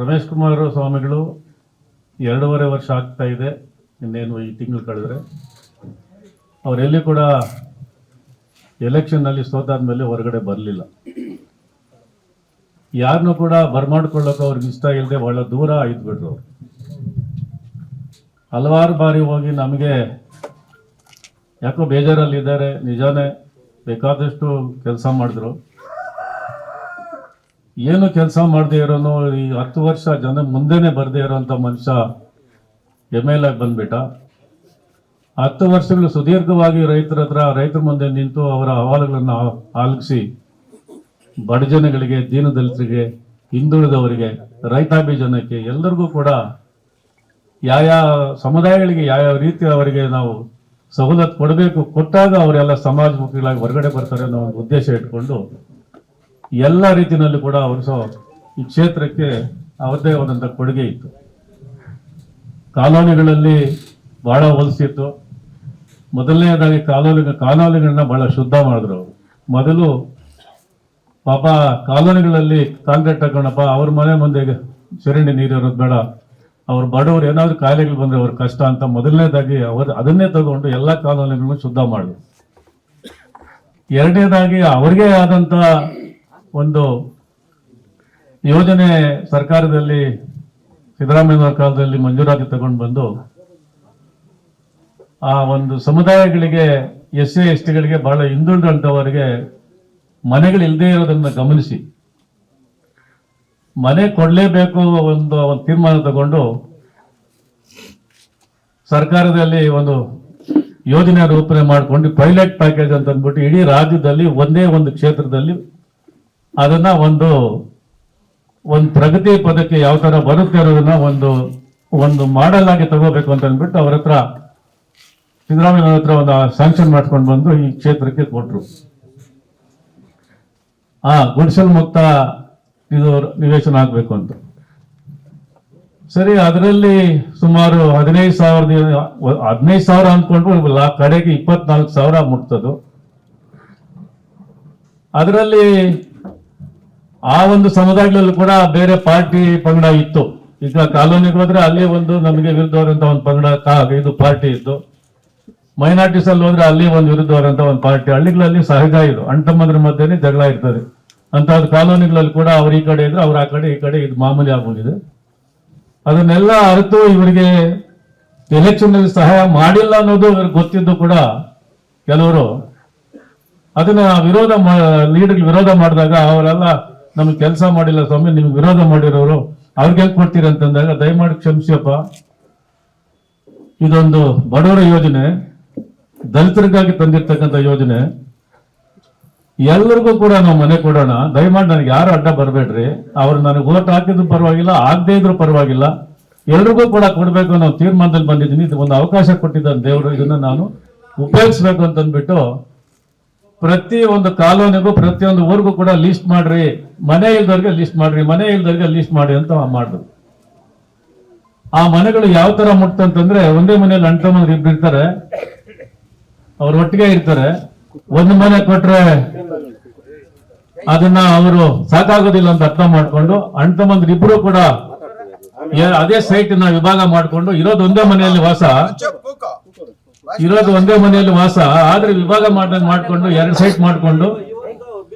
ರಮೇಶ್ ಕುಮಾರ್ ಸ್ವಾಮಿಗಳು, ಎರಡೂವರೆ ವರ್ಷ ಆಗ್ತಾ ಇದೆ, ಇನ್ನೇನು ಈ ತಿಂಗಳು ಕಳೆದ್ರೆ. ಅವರೆಲ್ಲಿ ಕೂಡ ಎಲೆಕ್ಷನ್ನಲ್ಲಿ ಸೋತಾದ್ಮೇಲೆ ಹೊರಗಡೆ ಬರಲಿಲ್ಲ. ಯಾರನ್ನೂ ಕೂಡ ಬರ್ಮಾಡ್ಕೊಳ್ಳೋಕೆ ಅವ್ರಿಗೆ ಇಷ್ಟ ಇಲ್ಲದೆ ಬಹಳ ದೂರ ಅವ್ರು. ಹಲವಾರು ಬಾರಿ ಹೋಗಿ ನಮಗೆ ಯಾಕೋ ಬೇಜಾರಲ್ಲಿದ್ದಾರೆ, ನಿಜಾನೇ ಬೇಕಾದಷ್ಟು ಕೆಲಸ ಮಾಡಿದ್ರು. ಏನು ಕೆಲಸ ಮಾಡದೇ ಇರೋನು, ಈ ಹತ್ತು ವರ್ಷ ಜನ ಮುಂದೆನೆ ಬರದೇ ಇರೋಂಥ ಮನುಷ್ಯ ಎಂ ಎಲ್ ಆಗಿ ಬಂದ್ಬಿಟ್ಟ. ಹತ್ತು ವರ್ಷಗಳು ಸುದೀರ್ಘವಾಗಿ ರೈತರ ಹತ್ರ, ರೈತರ ಮುಂದೆ ನಿಂತು ಅವರ ಅಹವಾಲುಗಳನ್ನು ಆಲಿಸಿ ಬಡ ಜನಗಳಿಗೆ ದೀನದಲಿತರಿಗೆ, ಹಿಂದುಳಿದವರಿಗೆ ರೈತಾಭಿ ಜನಕ್ಕೆ ಎಲ್ಲರಿಗೂ ಕೂಡ ಯಾವ ಸಮುದಾಯಗಳಿಗೆ ಯಾವ ರೀತಿ ಅವರಿಗೆ ನಾವು ಸವಲತ್ತು ಕೊಡಬೇಕು, ಕೊಟ್ಟಾಗ ಅವರೆಲ್ಲ ಸಮಾಜಮುಖಿಗಳಾಗಿ ಹೊರಗಡೆ ಬರ್ತಾರೆ ಅನ್ನೋ ಒಂದು ಉದ್ದೇಶ ಇಟ್ಕೊಂಡು ಎಲ್ಲ ರೀತಿಯಲ್ಲೂ ಕೂಡ ಅವರು ಸಹ ಈ ಕ್ಷೇತ್ರಕ್ಕೆ ಅವರದೇ ಒಂದಂಥ ಕೊಡುಗೆ ಇತ್ತು. ಕಾಲೋನಿಗಳಲ್ಲಿ ಬಹಳ ಹೊಲಿಸಿತ್ತು ಮೊದಲನೇದಾಗಿ ಕಾಲೋನಿ ಕಾಲೋನಿಗಳನ್ನ ಬಹಳ ಶುದ್ಧ ಮಾಡಿದ್ರು ಅವರು. ಮೊದಲು ಪಾಪ ಕಾಲೋನಿಗಳಲ್ಲಿ ಕಾಂಕ್ರೀಟ್ ಹಾಕೋಣಪ್ಪ, ಅವ್ರ ಮನೆ ಮುಂದೆ ಚರಂಡಿ ನೀರು ಇರೋದು ಬೇಡ ಅವ್ರ ಬಡವರು ಏನಾದ್ರು ಕಾಯಿಲೆಗಳು ಬಂದ್ರೆ ಅವ್ರ ಕಷ್ಟ ಅಂತ ಮೊದಲನೇದಾಗಿ ಅವರು ಅದನ್ನೇ ತಗೊಂಡು ಎಲ್ಲ ಕಾಲೋನಿಗಳನ್ನು ಶುದ್ಧ ಮಾಡಿ ಎರಡನೇದಾಗಿ ಅವ್ರಿಗೆ ಆದಂತ ಒಂದು ಯೋಜನೆ ಸರ್ಕಾರದಲ್ಲಿ ಸಿದ್ದರಾಮಯ್ಯನವರ ಕಾಲದಲ್ಲಿ ಮಂಜೂರಾತಿ ತಗೊಂಡು ಬಂದು ಆ ಒಂದು ಸಮುದಾಯಗಳಿಗೆ, ಎಸ್ ಸಿ ಎಸ್ ಟಿಗಳಿಗೆ ಬಹಳ ಹಿಂದುಳಿದಂಥವರಿಗೆ ಮನೆಗಳು ಇರೋದನ್ನು ಇರೋದನ್ನ ಗಮನಿಸಿ. ಮನೆ ಕೊಡಲೇಬೇಕು ಒಂದು ಒಂದು ತೀರ್ಮಾನ ತಗೊಂಡು ಸರ್ಕಾರದಲ್ಲಿ ಒಂದು ಯೋಜನೆ ರೂಪಣೆ ಮಾಡಿಕೊಂಡು ಪೈಲಟ್ ಪ್ಯಾಕೇಜ್ ಅಂತ ಅಂದ್ಬಿಟ್ಟು ಇಡೀ ರಾಜ್ಯದಲ್ಲಿ ಒಂದೇ ಒಂದು ಕ್ಷೇತ್ರದಲ್ಲಿ ಅದನ್ನ ಒಂದು ಒಂದು ಪ್ರಗತಿ ಪದಕ್ಕೆ ಯಾವ ತರ ಬರುತ್ತೆ ಅನ್ನೋದನ್ನ ಒಂದು ಒಂದು ಮಾಡೆಲ್ ಆಗಿ ತಗೋಬೇಕು ಅಂತ ಅಂದ್ಬಿಟ್ಟು ಅವ್ರ ಹತ್ರ ಸಿದ್ದರಾಮಯ್ಯ ಹತ್ರ ಒಂದು ಸ್ಯಾಂಕ್ಷನ್ ಮಾಡ್ಕೊಂಡು ಬಂದು ಈ ಕ್ಷೇತ್ರಕ್ಕೆ ಕೊಟ್ರು. ಆ ಗುಡಿಸಲ್ ಮುಕ್ತ ಇದು ನಿವೇಶನ ಆಗ್ಬೇಕು ಅಂತ. ಸರಿ, ಅದರಲ್ಲಿ ಸುಮಾರು ಹದಿನೈದು ಸಾವಿರದ ಹದಿನೈದು ಸಾವಿರ ಅಂದ್ಕೊಂಡ್ರು ಕಡೆಗೆ ಇಪ್ಪತ್ನಾಲ್ಕು ಸಾವಿರ ಮುಟ್ತದು. ಅದರಲ್ಲಿ ಆ ಒಂದು ಸಮುದಾಯಗಳಲ್ಲೂ ಕೂಡ ಬೇರೆ ಪಾರ್ಟಿ ಪಂಗಡ ಇತ್ತು. ಈಗ ಕಾಲೋನಿಗೆ ಹೋದ್ರೆ ಅಲ್ಲಿ ಒಂದು ನಮಗೆ ವಿರುದ್ಧವಾದಂತಹ ಒಂದು ಪಂಗಡ ಇದು ಪಾರ್ಟಿ ಇತ್ತು ಮೈನಾರಿಟೀಸ್ ಅಲ್ಲಿ ಹೋದ್ರೆ ಅಲ್ಲಿ ಒಂದು ವಿರುದ್ಧವಾದಂತಹ ಒಂದು ಪಾರ್ಟಿ. ಹಳ್ಳಿಗಳಲ್ಲಿ ಸಹಜ ಇದು. ಅಣ್ತಮ್ಮದ್ರ ಮಧ್ಯೆನೇ ಜಗಳ ಇರ್ತದೆ. ಅಂತ ಕಾಲೋನಿಗಳಲ್ಲಿ ಕೂಡ ಅವ್ರ ಈ ಕಡೆ ಇದ್ರೆ ಅವ್ರ ಆ ಕಡೆ, ಈ ಕಡೆ ಇದು ಮಾಮೂಲಿ ಆಗೋಗಿದೆ. ಅದನ್ನೆಲ್ಲ ಅರಿತು ಇವರಿಗೆ ಎಲೆಕ್ಷನ್ನಲ್ಲಿ ಸಹಾಯ ಮಾಡಿಲ್ಲ ಅನ್ನೋದು ಇವ್ರಿಗೆ ಗೊತ್ತಿದ್ದು ಕೂಡ ಕೆಲವರು. ಅದನ್ನ ವಿರೋಧ ಲೀಡರ್ ವಿರೋಧ ಮಾಡಿದಾಗ ಅವರೆಲ್ಲ ನಮ್ಗೆ ಕೆಲಸ ಮಾಡಿಲ್ಲ ಸ್ವಾಮಿ, ನಿಮ್ಗೆ ವಿರೋಧ ಮಾಡಿರೋರು, ಅವ್ರಿಗೆ ಹೆಲ್ಪ್ ಕೊಡ್ತೀರಿ ಅಂತಂದಾಗ ದಯಮಾಡಿ ಕ್ಷಮಿಸಿಯಪ್ಪ. ಇದೊಂದು ಬಡವರ ಯೋಜನೆ, ದಲಿತರಿಗಾಗಿ ತಂದಿರ್ತಕ್ಕಂಥ ಯೋಜನೆ. ಎಲ್ಲರಿಗೂ ಕೂಡ ನಾವು ಮನೆ ಕೊಡೋಣ. ದಯಮಾಡಿ ನನಗೆ ಯಾರು ಅಡ್ಡ ಬರಬೇಡ್ರಿ. ಅವ್ರು ನನಗೆ ಓಟ್ ಹಾಕಿದ್ರು ಪರವಾಗಿಲ್ಲ, ಆಗದೇ ಇದ್ರು ಪರವಾಗಿಲ್ಲ. ಎಲ್ರಿಗೂ ಕೂಡ ಕೊಡಬೇಕು ಅನ್ನೋ ತೀರ್ಮಾನದಲ್ಲಿ ಬಂದಿದ್ದೀನಿ. ಇದು ಒಂದು ಅವಕಾಶ ಕೊಟ್ಟಿದ್ದಾನೆ ದೇವರು. ಇದನ್ನು ನಾನು ಉಪಯೋಗಿಸ್ಬೇಕು ಅಂತಂದ್ಬಿಟ್ಟು ಪ್ರತಿ ಒಂದು ಕಾಲೋನಿಗೂ ಪ್ರತಿಯೊಂದು ಊರಿಗೂ ಕೂಡ ಲಿಸ್ಟ್ ಮಾಡ್ರಿ. ಮನೆ ಇಲ್ದವ್ರಿಗೆ ಲಿಸ್ಟ್ ಮಾಡ್ರಿ. ಮನೆ ಇಲ್ದವ್ರಿಗೆ ಲಿಸ್ಟ್ ಮಾಡಿ ಅಂತ ಮಾಡಿದ್ರು ಆ ಮನೆಗಳು ಯಾವ ತರ ಮುಟ್ತಂತಂದ್ರೆ, ಒಂದೇ ಮನೆಯಲ್ಲಿ ಅಣ್ಣ ಇಬ್ಬರು ಇರ್ತಾರೆ. ಅವ್ರು ಒಟ್ಟಿಗೆ ಇರ್ತಾರೆ. ಒಂದು ಮನೆ ಕೊಟ್ರೆ ಅದನ್ನ ಅವರು ಸಾಕಾಗೋದಿಲ್ಲ ಅಂತ ಅರ್ಥ ಮಾಡ್ಕೊಂಡು ಅಣ್ಣ ತಮ್ಮಂದ್ರು ಇಬ್ರು ಕೂಡ ಅದೇ ಸೈಟ್ನ ವಿಭಾಗ ಮಾಡ್ಕೊಂಡು ಇರೋದು ಒಂದೇ ಮನೆಯಲ್ಲಿ ವಾಸ. ಇರೋದು ಒಂದೇ ಮನೆಯಲ್ಲಿ ವಾಸ. ಆದ್ರೆ ವಿಭಾಗ ಮಾಡ್ದಂಗ್ ಮಾಡ್ಕೊಂಡು ಎರಡು ಸೈಟ್ ಮಾಡ್ಕೊಂಡು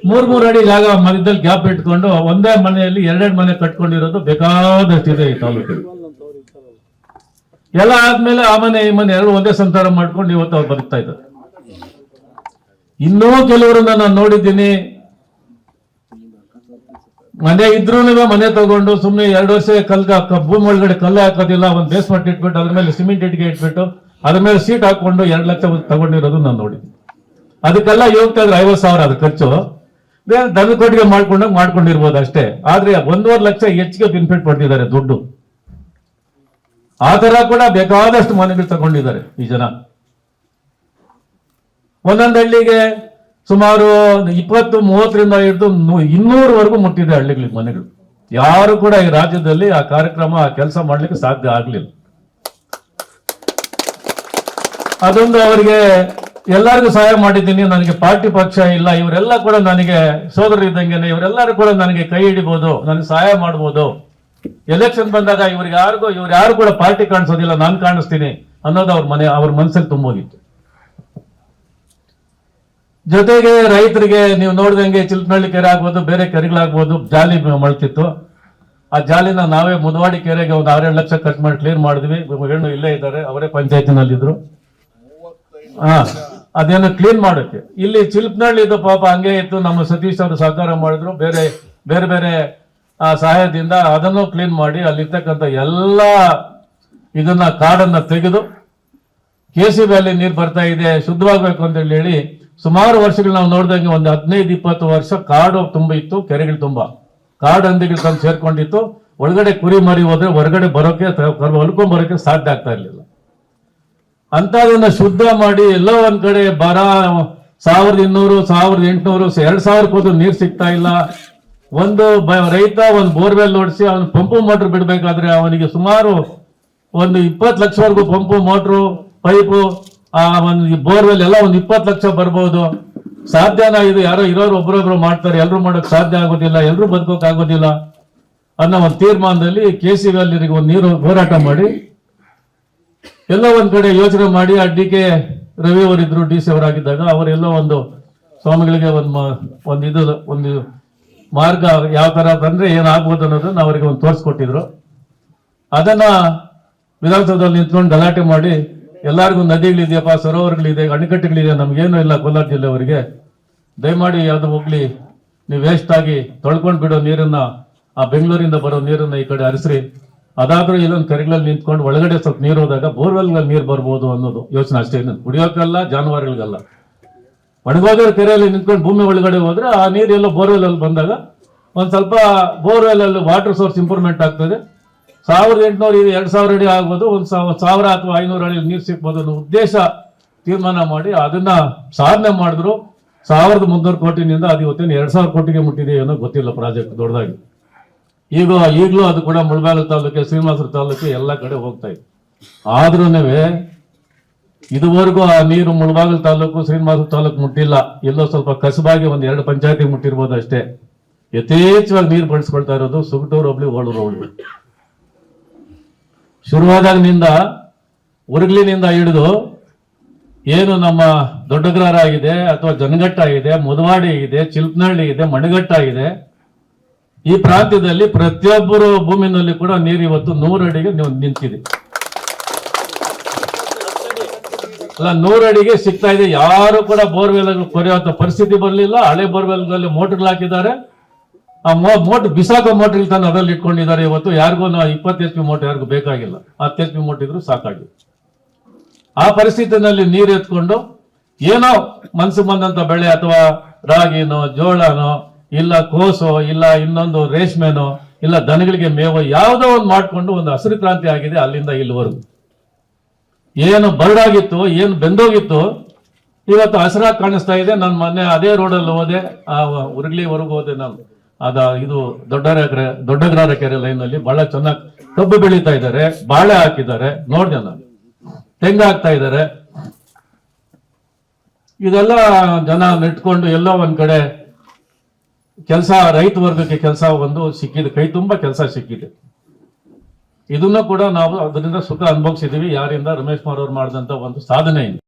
ಮೂರ್ ಮೂರ್ ಅಡಿ ಜಾಗ ಮಧ್ಯದಲ್ಲಿ ಗ್ಯಾಪ್ ಇಟ್ಕೊಂಡು ಒಂದೇ ಮನೆಯಲ್ಲಿ ಎರಡೆರಡು ಮನೆ ಕಟ್ಕೊಂಡಿರೋದು ಬೇಕಾದಷ್ಟಿದೆ ಈ ತಾಲೂಕು ಎಲ್ಲ ಆದ್ಮೇಲೆ ಆ ಮನೆ ಈ ಮನೆ ಎರಡು ಒಂದೇ ಸಂಸಾರ ಮಾಡ್ಕೊಂಡು ಇವತ್ತು ಅವ್ರು ಬದುಕ್ತಾ ಇದ್ದಾರೆ. ಇನ್ನೂ ಕೆಲವರನ್ನ ನಾನು ನೋಡಿದ್ದೀನಿ. ಮನೆ ಇದ್ರು ಮನೆ ತಗೊಂಡು ಸುಮ್ಮನೆ ಎರಡು ವರ್ಷ ಕಲ್ಗ ಕಬ್ಬು ಒಳಗಡೆ ಕಲ್ಲು ಹಾಕೋದಿಲ್ಲ, ಒಂದು ಬೇಸ್ಮೆಂಟ್ ಇಟ್ಬಿಟ್ಟು ಅದ್ರ ಮೇಲೆ ಸಿಮೆಂಟ್ ಇಟ್ಟಿಗೆ ಇಟ್ಬಿಟ್ಟು ಅದ್ರ ಮೇಲೆ ಸೀಟ್ ಹಾಕೊಂಡು ಎರಡು ಲಕ್ಷ ತಗೊಂಡಿರೋದು ನಾನು ನೋಡಿದ್ದೀನಿ. ಅದಕ್ಕೆಲ್ಲ ಯೋಗ್ತಾ ಇದ್ರೆ ಐವತ್ತು ಸಾವಿರ ಅದು ಖರ್ಚು. ಬೇರೆ ದನ ಕೊಟ್ಟಿಗೆ ಮಾಡ್ಕೊಂಡಾಗ ಮಾಡ್ಕೊಂಡಿರ್ಬೋದು ಅಷ್ಟೇ. ಆದ್ರೆ ಒಂದೂವರೆ ಲಕ್ಷ ಹೆಚ್ಚಿಗೆ ಬೆನಿಫಿಟ್ ಪಡ್ತಿದ್ದಾರೆ ದುಡ್ಡು. ಆ ತರ ಕೂಡ ಬೇಕಾದಷ್ಟು ಮನೆಗಳು ತಗೊಂಡಿದ್ದಾರೆ ಈ ಜನ. ಒಂದೊಂದು ಹಳ್ಳಿಗೆ ಸುಮಾರು ಇಪ್ಪತ್ತು, ಮೂವತ್ತರಿಂದ ಹಿಡಿದು ಇನ್ನೂರವರೆಗೂ ಮುಟ್ಟಿದೆ ಹಳ್ಳಿಗಳಿಗೆ ಮನೆಗಳು. ಯಾರು ಕೂಡ ಈ ರಾಜ್ಯದಲ್ಲಿ ಆ ಕಾರ್ಯಕ್ರಮ, ಆ ಕೆಲಸ ಮಾಡ್ಲಿಕ್ಕೆ ಸಾಧ್ಯ ಆಗ್ಲಿಲ್ಲ. ಅದೊಂದು ಅವರಿಗೆ ಎಲ್ಲರಿಗೂ ಸಹಾಯ ಮಾಡಿದ್ದೀನಿ. ನನಗೆ ಪಾರ್ಟಿ ಪಕ್ಷ ಇಲ್ಲ. ಇವರೆಲ್ಲ ಕೂಡ ನನಗೆ ಸೋದರರು ಇದ್ದಂಗೆನೆ, ಇವರೆಲ್ಲರೂ ಕೂಡ ನನಗೆ ಕೈ ಹಿಡಿಬಹುದು ನನಗೆ ಸಹಾಯ ಮಾಡ್ಬೋದು. ಎಲೆಕ್ಷನ್ ಬಂದಾಗ ಇವ್ರಿಗೆ ಯಾರಿಗೂ ಇವ್ರು ಯಾರು ಕೂಡ ಪಾರ್ಟಿ ಕಾಣಿಸೋದಿಲ್ಲ. ನಾನು ಕಾಣಿಸ್ತೀನಿ ಅನ್ನೋದು ಅವ್ರ ಮನೆ ಅವ್ರ ಮನಸ್ಸಲ್ಲಿ ತುಂಬೋಗಿತ್ತು. ಜೊತೆಗೆ ರೈತರಿಗೆ ನೀವು ನೋಡಿದಂಗೆ ಚಿಲ್ಪನಹಳ್ಳಿ ಕೆರೆ ಆಗ್ಬೋದು ಬೇರೆ ಕೆರೆಗಳಾಗ್ಬೋದು ಜಾಲಿ ಮಳ್ತಿತ್ತು. ಆ ಜಾಲಿನ ನಾವೇ ಮುದವಾಡಿ ಕೆರೆಗೆ ಒಂದು ಆರೇಳು ಲಕ್ಷ ಖರ್ಚು ಮಾಡಿ ಕ್ಲೀನ್ ಮಾಡಿದ್ವಿ. ಹೆಣ್ಣು ಇಲ್ಲೇ ಇದ್ದಾರೆ ಅವರೇ ಪಂಚಾಯತಿನಲ್ಲಿದ್ರು. ಹಾ ಅದೇನು ಕ್ಲೀನ್ ಮಾಡೋಕ್ಕೆ. ಇಲ್ಲಿ ಚಿಲ್ಪನಹಳ್ಳಿ ಇದು ಪಾಪ ಹಂಗೆ ಇತ್ತು ನಮ್ಮ ಸತೀಶ್ ಅವರು ಸಹಕಾರ ಮಾಡಿದ್ರು. ಬೇರೆ ಬೇರೆ ಬೇರೆ ಆ ಸಹಾಯದಿಂದ ಅದನ್ನು ಕ್ಲೀನ್ ಮಾಡಿ ಅಲ್ಲಿರ್ತಕ್ಕಂಥ ಎಲ್ಲ ಇದನ್ನ ಕಾಡನ್ನ ತೆಗೆದು ಕೆ ಸಿ ವ್ಯಾಲಿ ನೀರು ಬರ್ತಾ ಇದೆ ಶುದ್ಧವಾಗಬೇಕು ಅಂತ ಹೇಳಿ ಹೇಳಿ ಸುಮಾರು ವರ್ಷಗಳು ನಾವು ನೋಡಿದಂಗೆ ಒಂದು ಹದಿನೈದು, ಇಪ್ಪತ್ತು ವರ್ಷ ಕಾಡು ತುಂಬ ಇತ್ತು, ಕೆರೆಗಳು ತುಂಬ. ಕಾಡು ಹಂದಿಗಳು ತಂದು ಸೇರ್ಕೊಂಡಿತ್ತು. ಒಳಗಡೆ ಕುರಿ ಮರಿ ಹೋದ್ರೆ ಹೊರಗಡೆ ಬರೋಕೆ ಹೊಲ್ಕೊಂಡ್ ಬರೋಕೆ ಸಾಧ್ಯ ಆಗ್ತಾ ಇರಲಿಲ್ಲ. ಅಂತದನ್ನ ಶುದ್ಧ ಮಾಡಿ ಎಲ್ಲೋ ಒಂದ್ ಕಡೆ ಬರ, ಸಾವಿರದ ಇನ್ನೂರು, ಸಾವಿರದ ಎಂಟುನೂರು, ಎರಡ್ ಸಾವಿರ ಕೂತು ನೀರು ಸಿಗ್ತಾ ಇಲ್ಲ. ಒಂದು ರೈತ ಒಂದು ಬೋರ್ವೆಲ್ ಓಡಿಸಿ ಅವನು ಪಂಪು ಮೋಟ್ರ್ ಬಿಡ್ಬೇಕಾದ್ರೆ ಅವನಿಗೆ ಸುಮಾರು ಒಂದು ಇಪ್ಪತ್ತು ಲಕ್ಷವರೆಗೂ ಪಂಪು, ಮೋಟ್ರು, ಪೈಪು ಆ ಒಂದು ಬೋರ್ವೆಲ್ ಎಲ್ಲ ಒಂದು ಇಪ್ಪತ್ತು ಲಕ್ಷ ಬರ್ಬೋದು. ಸಾಧ್ಯನಾ ಇದು, ಯಾರೋ ಇರೋರು ಒಬ್ರೊಬ್ರು ಮಾಡ್ತಾರೆ ಎಲ್ಲರೂ ಮಾಡೋಕ್ ಸಾಧ್ಯ ಆಗೋದಿಲ್ಲ ಎಲ್ಲರೂ ಬದುಕೋಕ್ ಆಗೋದಿಲ್ಲ ಅನ್ನೋ ಒಂದು ತೀರ್ಮಾನದಲ್ಲಿ ಕೆ ಸಿ ಒಂದು ನೀರು ಹೋರಾಟ ಮಾಡಿ, ಎಲ್ಲ ಒಂದ್ ಕಡೆ ಯೋಚನೆ ಮಾಡಿ ಆ ಡಿ ಕೆ ರವಿ ಅವರಿದ್ರು, ಡಿ ಸಿ ಅವರಾಗಿದ್ದಾಗ ಅವರೆಲ್ಲ ಒಂದು ಸ್ವಾಮಿಗಳಿಗೆ ಒಂದು ಒಂದು ಇದು, ಒಂದು ಮಾರ್ಗ ಯಾವ ತರ ಬಂದ್ರೆ ಏನಾಗ್ಬೋದು ಅನ್ನೋದನ್ನ ಅವರಿಗೆ ಒಂದು ತೋರಿಸ್ಕೊಟ್ಟಿದ್ರು. ಅದನ್ನ ವಿಧಾನಸೌಧದಲ್ಲಿ ನಿಂತ್ಕೊಂಡು ಗಲಾಟೆ ಮಾಡಿ ಎಲ್ಲರಿಗೂ ನದಿಗಳಿದೆಯಪ್ಪ, ಸರೋವರಗಳಿದೆ, ಅಣೆಕಟ್ಟುಗಳಿದೆ, ನಮಗೇನು ಇಲ್ಲ ಕೋಲಾರ ಜಿಲ್ಲೆಯವರಿಗೆ. ದಯಮಾಡಿ ಯಾವುದು ಹೋಗ್ಲಿ, ನೀವು ವೇಸ್ಟ್ ಆಗಿ ತೊಳ್ಕೊಂಡು ಬಿಡೋ ನೀರನ್ನ, ಆ ಬೆಂಗಳೂರಿಂದ ಬರೋ ನೀರನ್ನ ಈ ಕಡೆ ಹರಿಸ್ರಿ. ಅದಾದ್ರೂ ಇಲ್ಲೊಂದು ಕೆರೆಗಳಲ್ಲಿ ನಿಂತ್ಕೊಂಡು ಒಳಗಡೆ ಸ್ವಲ್ಪ ನೀರು ಹೋದಾಗ ಬೋರ್ವೆಲ್ಗಳಲ್ಲಿ ನೀರು ಬರ್ಬೋದು ಅನ್ನೋದು ಯೋಚನೆ ಅಷ್ಟೇ ಕುಡಿಯೋಕ್ಕಲ್ಲ ಜಾನುವಾರುಗಳಿಗಲ್ಲ. ಒಣಗೋದ್ರ ಕೆರೆಯಲ್ಲಿ ನಿಂತ್ಕೊಂಡು ಭೂಮಿ ಒಳಗಡೆ ಹೋದ್ರೆ ಆ ನೀರು ಎಲ್ಲೋ ಬೋರ್ವೆಲ್ ಅಲ್ಲಿ ಬಂದಾಗ ಒಂದು ಸ್ವಲ್ಪ ಬೋರ್ವೆಲ್ ಅಲ್ಲಿ ವಾಟರ್ ಸೋರ್ಸ್ ಇಂಪ್ರೂವ್ಮೆಂಟ್ ಆಗ್ತದೆ. ಸಾವಿರದ ಎಂಟುನೂರು ಇದು ಎರಡು ಸಾವಿರ ಅಡಿ ಆಗ್ಬೋದು, ಒಂದು ಸಾವ- ಸಾವಿರ ಅಥವಾ ಐನೂರು ಅಡಿ ನೀರು ಸಿಗ್ಬೋದು ಅನ್ನೋ ಉದ್ದೇಶ ತೀರ್ಮಾನ ಮಾಡಿ ಅದನ್ನ ಸಾಧನೆ ಮಾಡಿದ್ರು ಸಾವಿರದ ಮುನ್ನೂರು ಕೋಟಿನಿಂದ ಅದು ಇವತ್ತಿನ ಎರಡು ಸಾವಿರ ಕೋಟಿಗೆ ಮುಟ್ಟಿದೆ ಅನ್ನೋ ಗೊತ್ತಿಲ್ಲ ಪ್ರಾಜೆಕ್ಟ್ ದೊಡ್ಡದಾಗಿ. ಈಗ ಈಗಲೂ ಅದು ಕೂಡ ಮುಳಬಾಗಿಲು ತಾಲೂಕು ಶ್ರೀನಿವಾಸರ ತಾಲೂಕು ಎಲ್ಲ ಕಡೆ ಹೋಗ್ತಾ ಇದೆ. ಆದ್ರೂ ಇದುವರೆಗೂ ಆ ನೀರು ಮುಳಬಾಗಿಲು ತಾಲೂಕು ಶ್ರೀನಿವಾಸ ತಾಲೂಕು ಮುಟ್ಟಿಲ್ಲ. ಎಲ್ಲೋ ಸ್ವಲ್ಪ ಕಸಬಾಗಿ ಒಂದು ಎರಡು ಪಂಚಾಯತಿ ಮುಟ್ಟಿರ್ಬೋದು ಅಷ್ಟೇ. ಯಥೇಚ್ಛವಾಗಿ ನೀರು ಬಳಸ್ಕೊಳ್ತಾ ಇರೋದು ಸುಗಟೂರು ಒಬ್ಲಿ ಓಳೂರು ಹೋಗ್ಲಿ. ಶುರುವಾದಾಗಿನಿಂದ ಉರುಗ್ಲಿನಿಂದ ಹಿಡಿದು ಏನು ನಮ್ಮ ದೊಡ್ಡಗ್ರಹಾರ ಆಗಿದೆ ಅಥವಾ ಜನಘಟ್ಟ ಆಗಿದೆ ಮುದವಾಡಿ ಇದೆ ಚಿಲ್ಪನಹಳ್ಳಿ ಇದೆ ಮಣಗಟ್ಟ ಇದೆ ಈ ಪ್ರಾಂತ್ಯದಲ್ಲಿ ಪ್ರತಿಯೊಬ್ಬರು ಭೂಮಿನಲ್ಲಿ ಕೂಡ ನೀರು ಇವತ್ತು ನೂರಡಿಗೆ ನಿಂತಿದೆ. ಅಲ್ಲ ನೂರಡಿಗೆ ಸಿಗ್ತಾ ಇದೆ. ಯಾರು ಕೂಡ ಬೋರ್ವೆಲ್ ಕೊರೆಯುವಂತ ಪರಿಸ್ಥಿತಿ ಬರಲಿಲ್ಲ. ಹಳೆ ಬೋರ್ವೆಲ್ಗಳಲ್ಲಿ ಮೋಟರ್ಗಳು ಹಾಕಿದ್ದಾರೆ. ಆ ಮೋಟ್ ಬಿಸಾಕೋ ಮೋಟರ್ ತಾನು ಅದರಲ್ಲಿ ಇಟ್ಕೊಂಡಿದ್ದಾರೆ ಇವತ್ತು. ಯಾರಿಗೂ ಇಪ್ಪತ್ತು ಎಚ್ ಪಿ ಮೋಟರ್ ಯಾರಿಗೂ ಬೇಕಾಗಿಲ್ಲ. ಹತ್ತು ಎಚ್ ಪಿ ಮೋಟ್ ಇದ್ರು ಸಾಕಾಗಿ ಆ ಪರಿಸ್ಥಿತಿನಲ್ಲಿ ನೀರು ಎತ್ಕೊಂಡು ಏನೋ ಮನಸ್ಸು ಬಂದಂತ ಬೆಳೆ ಅಥವಾ ರಾಗಿನೋ, ಜೋಳನೋ, ಇಲ್ಲ ಕೋಸೋ, ಇಲ್ಲ ಇನ್ನೊಂದು ರೇಷ್ಮೆನೋ, ಇಲ್ಲ ದನಗಳಿಗೆ ಮೇವು, ಯಾವುದೋ ಒಂದು ಮಾಡಿಕೊಂಡು ಒಂದು ಹಸಿರು ಕ್ರಾಂತಿ ಆಗಿದೆ ಅಲ್ಲಿಂದ ಇಲ್ಲಿವರೆಗೂ. ಏನು ಬರಡಾಗಿತ್ತು, ಏನು ಬೆಂದೋಗಿತ್ತು, ಇವತ್ತು ಹಸಿರಾಗಿ ಕಾಣಿಸ್ತಾ ಇದೆ. ನಾನು ಮೊನ್ನೆ ಅದೇ ರೋಡಲ್ಲಿ ಹೋದೆ, ಆ ಉರುಗ್ಲಿವರೆಗೂ ಹೋದೆ ನಾನು. ಅದ ಇದು ದೊಡ್ಡ ದೊಡ್ಡಗ್ರಾರ ಕೆರೆ ಲೈನಲ್ಲಿ ಬಹಳ ಚೆನ್ನಾಗಿ ಕಬ್ಬು ಬೆಳೀತಾ ಇದ್ದಾರೆ ಬಾಳೆ ಹಾಕಿದ್ದಾರೆ, ನೋಡಿದೆ ನಾನು. ತೆಂಗ ಹಾಕ್ತಾ ಇದ್ದಾರೆ ಇದೆಲ್ಲ ಜನ ನೆಟ್ಕೊಂಡು ಎಲ್ಲೋ ಒಂದ್ ಕಡೆ ಕೆಲಸ, ರೈತ ವರ್ಗಕ್ಕೆ ಕೆಲಸ ಒಂದು ಸಿಕ್ಕಿದೆ, ಕೈ ತುಂಬಾ ಕೆಲಸ ಸಿಕ್ಕಿದೆ. ಇದನ್ನು ಕೂಡ ನಾವು ಅದರಿಂದ ಸುಖ ಅನುಭವಿಸಿದೀವಿ ಯಾರಿಂದ ರಮೇಶ್ ಕುಮಾರ್ ಅವ್ರು ಮಾಡಿದಂತ ಒಂದು ಸಾಧನೆ ಇದೆ.